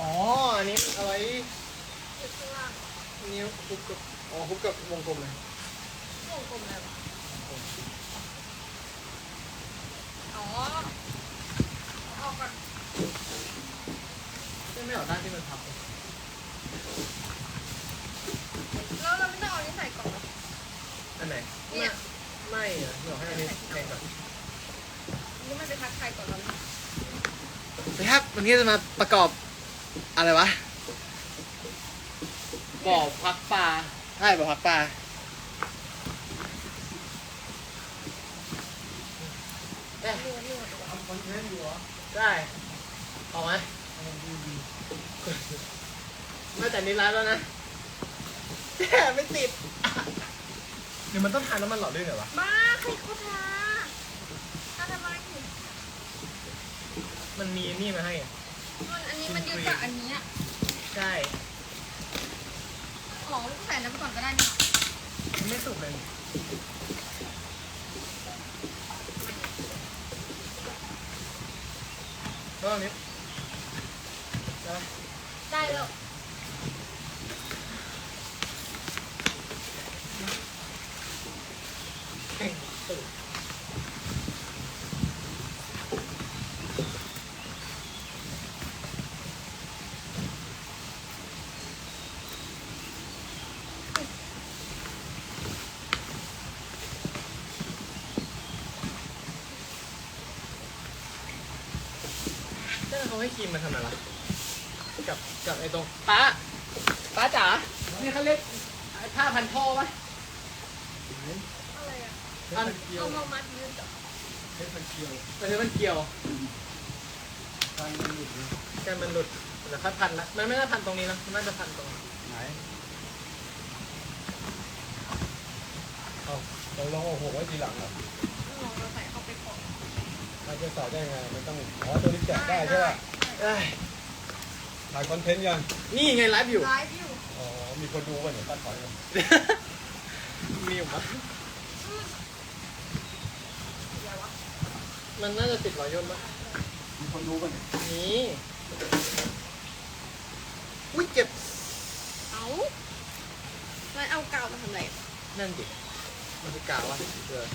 อ๋อ อันนี้เอาไว้อยู่ข้างล่างนิ้วคุบกับ อ๋อคุบกับวงกลมเลยวงกลมอะไรวะอ๋อเอาออกก่อนไม่ไม่เอาด้านที่มันพับแล้วเราไม่ต้องเอาอันนี้ใส่ก่อนเหรออันไหน เนี่ย ไม่อะเดี๋ยวให้อันนี้แทงก่อนนี่มันไปทักทายก่อนเราเลยนะครับ วันนี้จะมาประกอบ อะไรวะบ่อพักปลาใช่บ่อพักปลานวดนวดทำคอนเทนต์อยู่เหรอได้ออกไหมไม่แต่นี้ร้านแล้วนะแย่ไม่ติดเดี๋ยวมันต้องทานน้ำมันหล่อด้วยเหรอวะบ้าใครเขาทาทาทำไมมันมีนี่มาให้อะ มันอันนี้มันยืดจากอันเนี้ยใช่อ๋อใส่น้ำก่อนก็ได้นี่มันไม่สุกเลยรอบนี้ได้ไหมได้แล้ว เจ้าเขาให้ครีมมาทำอะไรล่ะกับกับไอ้ตรงป้าป้าจ๋านี่เขาเรียกไอ้ผ้าพันท่อปะอะไรอะอันเอามามัดยืดเหรอมันจะมันเกี่ยวกันมันหลุดกันมันหลุดเดี๋ยวค่อยพันละมันไม่ได้พันตรงนี้นะมันน่าจะพันตรงไหนเอาเราลองเอาหัวไว้ทีหลังเหรอลองเราใส่เข้าไปก่อน มันจะใส่ได้ไง มันต้องอ๋อตัวนี้แกะได้ใช่ป่ะเอ้ยถ่ายคอนเทนต์ยัง นี่ไงไลฟ์อยู่ ไลฟ์อยู่อ๋อ มีคนดูป่ะเนี่ยตั้งขอยกันมีอยู่มั้ยเดี๋ยววะมันน่าจะติดรอยย่นปะมีคนดูป่ะเนี่ยนี่อุ้ยเจ็บ เอาแล้วเอากาวมาทำอะไร นั่นดิ มันคือกาวอะเออ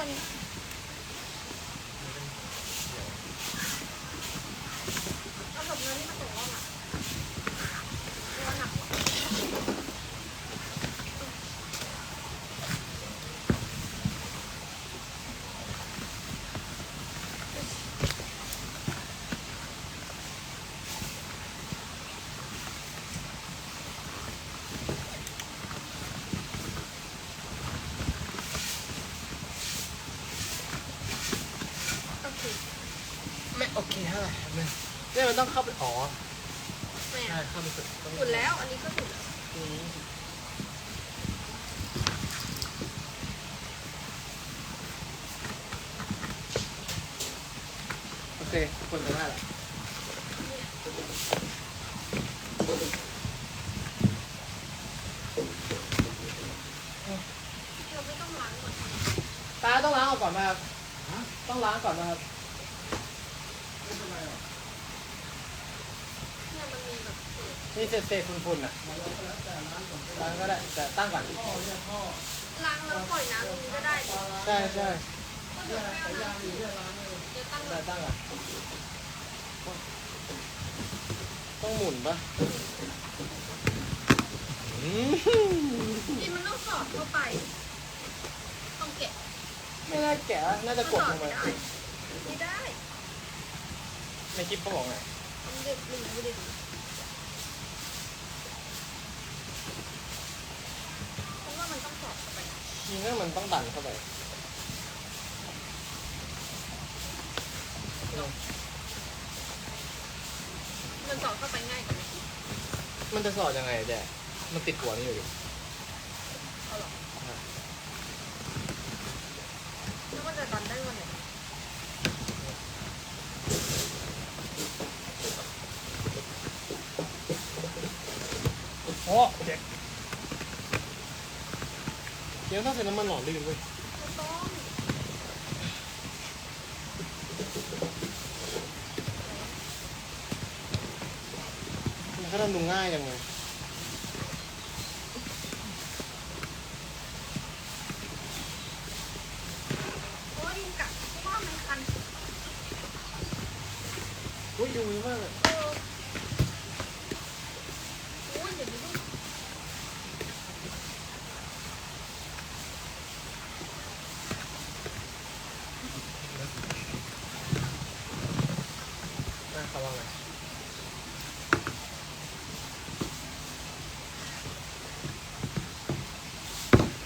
ครับ คน เอาแบบนั้นนี่มาส่งเราหนักว่าหนักกว่า โอเค ไม่โอเคเท่าไหร่เนี่ยเนี่ยมันต้องเข้าไปอ๋อแม่ใช่เข้าไปสุดต้องสุดแล้ว อันนี้ก็สุดแล้วอืมโอเคคนจะได้ละเราไม่ต้องล้างหมดตาต้องล้างออกก่อนไหมครับต้องล้างก่อนนะครับ ไม่เป็นไรหรอก เนี่ยมันมีแบบ เศษนี่เศษเศษฝุ่นๆอะมาแล้วก็แล้วแต่ร้านก่อนล้างก็ได้แต่ตั้งก่อนพ่อเนี่ยพ่อล้างแล้วปล่อยน้ำตรงนี้ก็ได้ใช่ใช่ก็เดี๋ยวไม่เอาน้ำเดี๋ยวตั้งแต่แบบตั้งก่อนต้องหมุนปะอืมนี่มันต้องสอดเข้าไป ต้องแกะไม่น่าแกะน่าจะกดลงไม่มาได้ไม่ได้ในคลิปเขาบอกไง มันเด็กหนึ่งไม่ได้ดูเพราะว่ามันต้องสอดเข้าไป จริงมันต้องดันเข้าไปมันสอดเข้าไปง่ายกว่าไหมมันจะสอดยังไงแจ๊มันติดหัวนี่อยู่ดิเอาหรอแล้วมันจะดันได้วันไหนโอ้เจ็บ เดี๋ยวต้องใส่น้ำมันหล่อลื่นเว้ยไม่ต้องมันก็ทำดูง่ายจังเลยเพราะว่าดินกัดเพราะว่ามันคันอุ้ยดูมือมากเลย เออโอ้ยเดี๋ยวนี้ นะขอลองหน่อย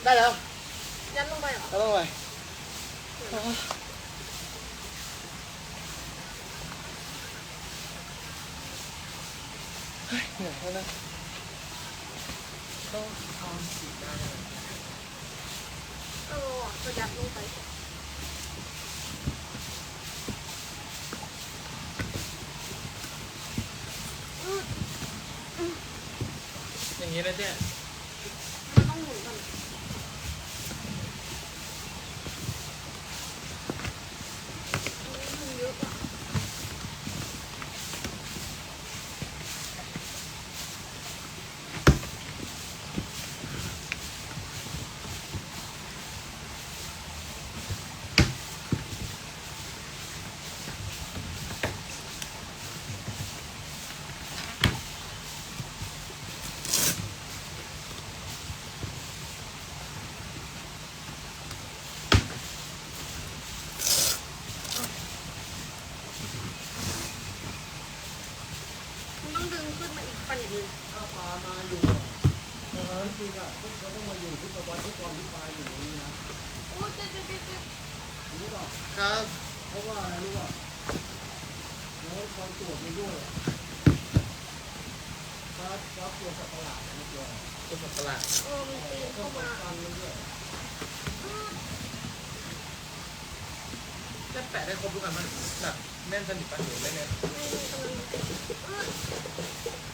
ได้แล้วยัดลงไปเหรอแล้วต้องไปเฮ้ยเหนื่อยแล้วนะต้องเอาสีหน้าหน่อยเออว่ะก็ยัดลงไป อย่างนี้นะเจ๊ มันต้องหมุนก่อนมันเยอะอะ มันต้องดึงขึ้น มาอีกปันอีกนึงถ้าปลามาอยู่ตอนนั้นจริงอะพวกเขาต้องมาอยู่ที่ตะวันทุกวันที่ปลาอยู่ตรงนี้นะโอ้เจ๊เจ๊เจ๊เจ๊รู้ป่ะครับเพราะว่าอะไรรู้ป่ะแล้วความตรวจมันด้วยฟ้าฟ้าตัวจสัตว์ประหลาดนะตัวตัวสัตว์ประหลาดเออมันตีเข้ามางกันมันด้วยได้แปะได้ครบทุกอันมันแบบ แน่นสนิทปะหรือไม่แน่นไม่มีกำลัง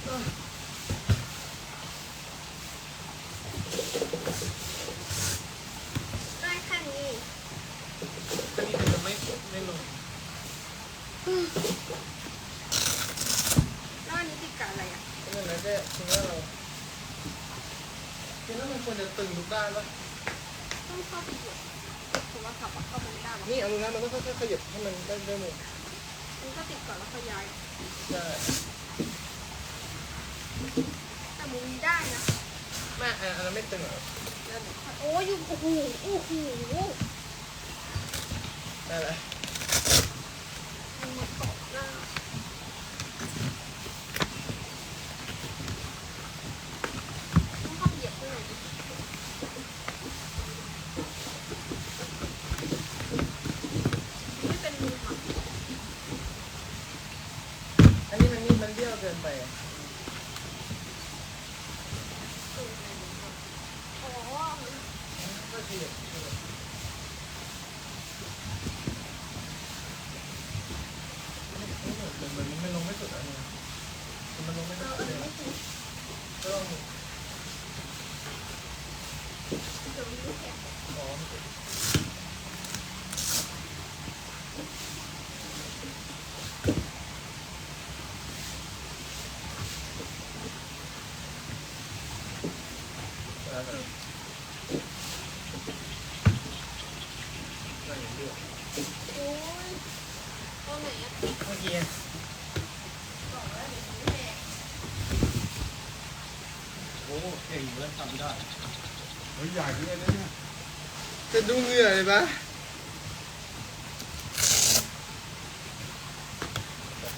อื้อได้แค่นี้อันนี้จะไม่ไม่ลงแล้วอันนี้ติดกับอะไรอะเพราะฉะนั้นเจ๊คิดว่าเราคิดว่ามันควรจะตึงทุกด้านปะต้องเข้าไปเหยียบโทรศัพท์อะเข้าไปไม่ได้หรอกนี่เอามือนะมันก็ค่อยๆขยับให้มันได้ได้มุมมัน ก็ติดก่อนแล้วค่อยย้ายใช่แต่มุมนี้ได้นะแม่อันอันนั้นไม่ตึงเหรอแล้วเดี๋ยวค่อยโอ้ยอยู่โอ้โหโอ้โหได้แล้ว มันมาเกาะหน้าต้องเข้าไปเหยียบข้างในดิไม่เป็นมุมอะ อันนี้มันนี่มั นเบี้ยวเกินไปอะอ๋อมันก็ขยับขยับเหมันมันไม่ลงไม่สุดอันนี้มันลงไม่สุดเลยก็ต้องเดี๋ยวมันไม่แข็งอ๋อ แล้วแต่ก็อย่างเดียว โอ้ยตอนไหนอะ เมื่อกี้บอกแล้วเดี๋ยวมันแข็งโอ้เก่งเริ่มทำได้เฮ้ยใหญ่เลยนะเนี่ยจะดูเหงื่อเลยปะ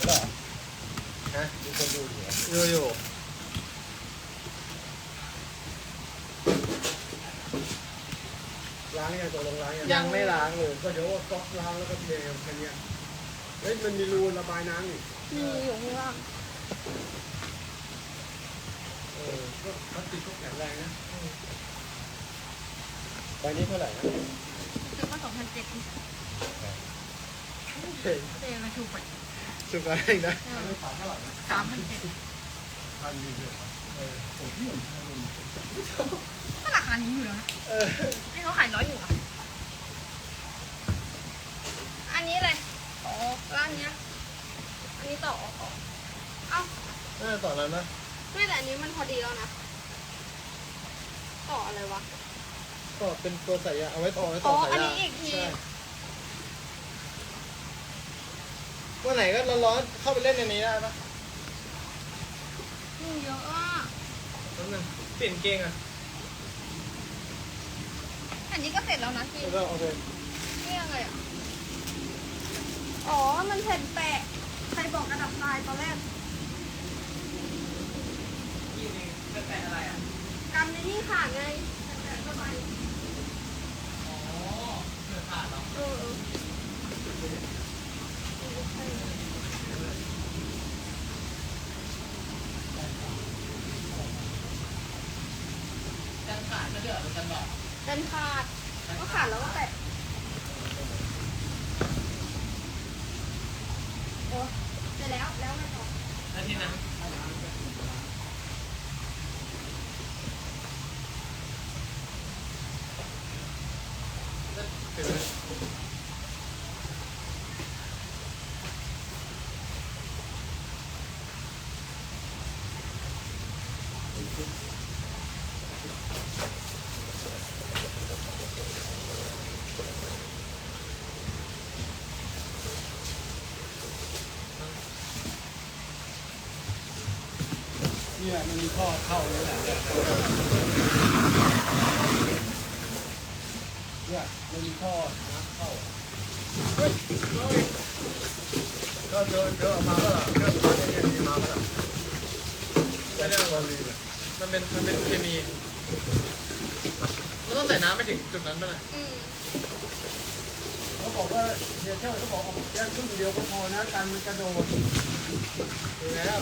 เหรอฮะดูคนดูเหรอโยโย่ล้างยังตัวลงล้างยังยังไม่ล้างเลยก็เดี๋ยวว่าก๊อกล้างแล้วก็เทแค่นี้ เฮ้ยมันมีรูระบายน้ำนี่มีอยู่ข้างล่างเออก็พลาสติกก็แข็งแรงนะใบนี้เท่าไหร่นะซื้อมาสองพันเจ็ดเฮ้ยเจมาถูกไปสุดอะไรนะอันนี้ขายเท่าไหร่นะสามพันเจ็ดพันดีเลยเออผมที่ผมทำมันก็ราคานี้อยู่แล้วนะเออายร้อยหนึ่งเหรออันนี้อะไรอ๋อ ร้านเนี้ย อันนี้ต่ออ๋อเอ้าน่าจะต่อแล้วนะ ไม่แต่อันนี้มันพอดีแล้วนะ ต่ออะไรวะก็เป็นตัวใส่ยาเอาไว้ต่อไว้ต่ออสายอันยานี้อีกที ใช่วันไหนก็ร้อนๆเข้าไปเล่นในนี้ได้ปะอืมเยอะอะแป๊บนึงเปลี่ยนเกงอะอันนี้ก็เสร็จแล้วนะพี่แล้วก็โอเคนี่ยังไงอะ อ๋อ มันแผ่นแปะ ใครบอกกระดับทรายตอนแรกยี่นี่เป็นแปะอะไรอะกันในนี่ขาดไงแผ่นแปะก็ไปอ๋อเกิดขาดเหรอเออเออกันขาดก็เดือดมันกันแบบกันขาด ก็ขาดแล้วก็แปะโอ้เสร็จแล้ว แล้วไงต่ ออาทิตย์นะถึงแล้ว เนี่มันมีข้อเข้าเลยแหละเนี่ยมันมีข้อน้ำเข้าเฮ้ยเฮ้ยก็เจอเจอมาแล้วล่ะเจอมาเนี่ยมีมาแล้วล่ะไม่ได้วันลีเลยมันเป็นมันเป็นเคมีมันต้องใส่น้ำไปถึงจุดนั้นไปเลยอืมเขาบอกว่าเฮียเช่าเขาบอกเอาแค่ครึ่งเดียวก็พอนะกันมันกระโดดดูแล้ว